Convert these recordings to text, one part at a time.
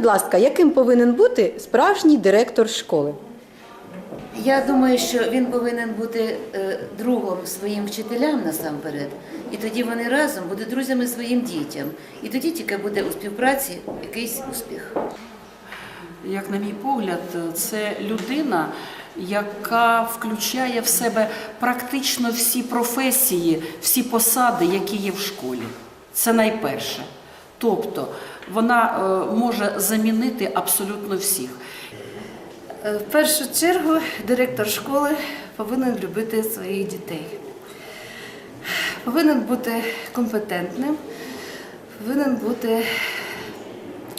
будь ласка, яким повинен бути справжній директор школи? Я думаю, що він повинен бути е, другом своїм вчителям насамперед, і тоді вони разом будуть друзями своїм дітям. І тоді тільки буде у співпраці якийсь успіх. як на мій погляд, це людина, яка включає в себе практично всі професії, всі посади, які є в школі. Це найперше. Тобто вона е, може замінити абсолютно всіх. Е, В першу чергу директор школи повинен любити своїх дітей. Повинен бути компетентним, повинен бути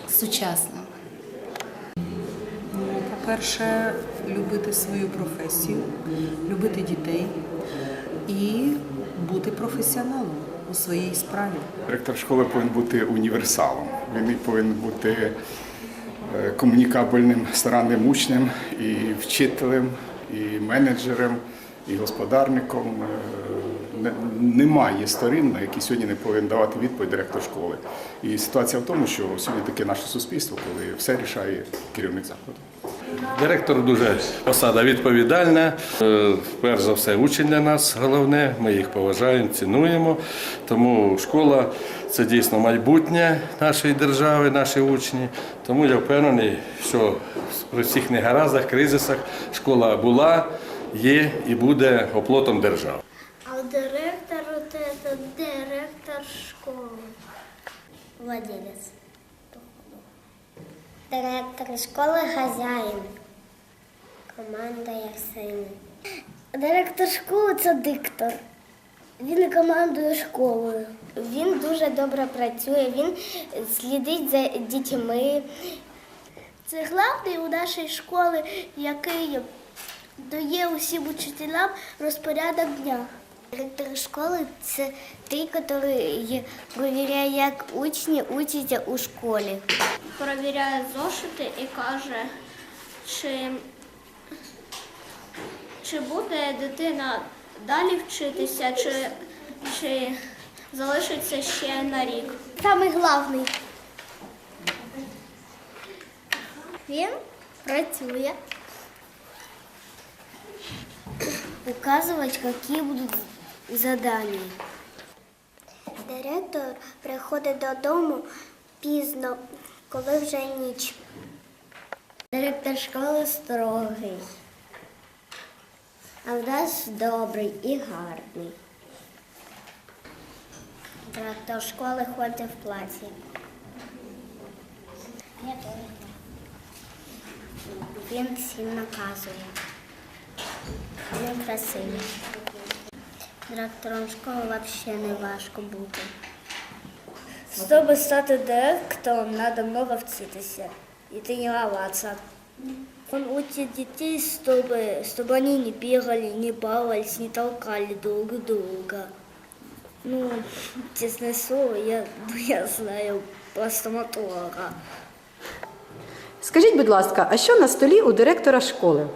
сучасним. Ну, По-перше, любити свою професію, любити дітей і бути професіоналом у своїй справі. Директор школи повинен бути універсалом. Він повинен бути е, комунікабельним, старанним учнем, і вчителем, і менеджером, і господарником. Е, Немає сторін, на які сьогодні не повинен давати відповідь директор школи. І ситуація в тому, що сьогодні таке наше суспільство, коли все рішає керівник закладу. Директор дуже посада відповідальна. Е, Перш за все, учень для нас головне. Ми їх поважаємо, цінуємо. Тому школа це дійсно майбутнє нашої держави, наші учні. Тому я впевнений, що при всіх негараздах, кризисах школа була, є і буде оплотом держави. А директор это директор школы. Владелец. Директор школи хазяїн. Командує всіми. Директор школи це диктор. Він командує школою. Він дуже добре працює, він слідить за дітьми. Це головний у нашій школі, який дає усім учителям розпорядок дня. Директор школи це той, який перевіряє, як учні учаться у школі. перевіряє зошити і каже, чи, чи буде дитина далі вчитися, чи, чи залишиться ще на рік. Самий головний. Він працює. Указувати, які будуть завдання. Директор приходить додому пізно, коли вже ніч. Директор школи строгий, а в нас добрий і гарний. Директор школи ходить в теж. Він всім наказує. Він красивий. Директором школи взагалі не важко бути. Щоб стати директором, треба много вчитися і тренуватися. Он учит детей, чтобы, чтобы они не бегали, не баловались, не толкали друг друга. Ну, честное слово, я, я знаю про стоматолога. Скажіть, будь ласка, а що на столі у директора школи?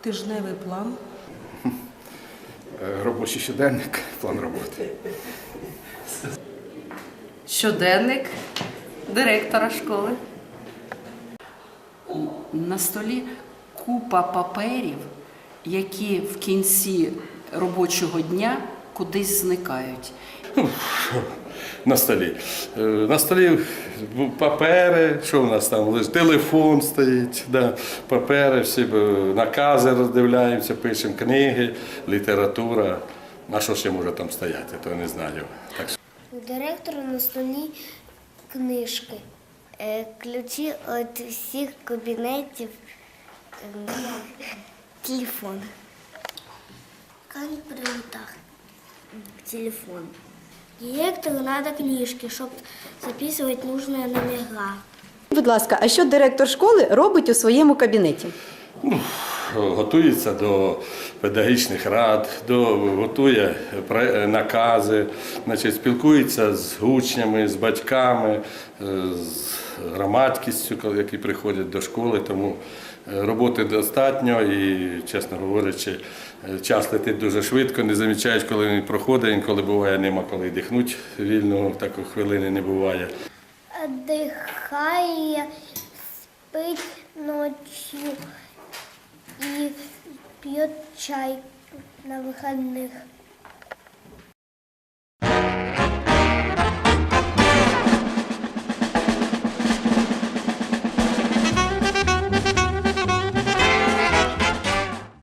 Тижневий план. Е, Робочий щоденник, план роботи. Щоденник директора школи. На столі купа паперів, які в кінці робочого дня кудись зникають. На столі. Е, На столі папери, що в нас там лежить? Телефон стоїть, да, папери, всі е, накази роздивляємося, пишемо книги, література. А що ще може там стояти, то не знаю. Так директора на столі книжки, е, ключі від всіх кабінетів, телефон. Компьютер. Телефон. Директору треба книжки, щоб записувати нужні номера. Будь ласка, а що директор школи робить у своєму кабінеті? Готується до педагогічних рад, до, готує накази, значить, спілкується з учнями, з батьками, е, з громадськістю, які приходять до школи. Тому е, роботи достатньо і, чесно говорячи, е, час летить дуже швидко, не замічають, коли він проходить, інколи буває, нема коли дихнути вільно, такої хвилини не буває. отдыхає, спить ночью і пьет чай на вихідних.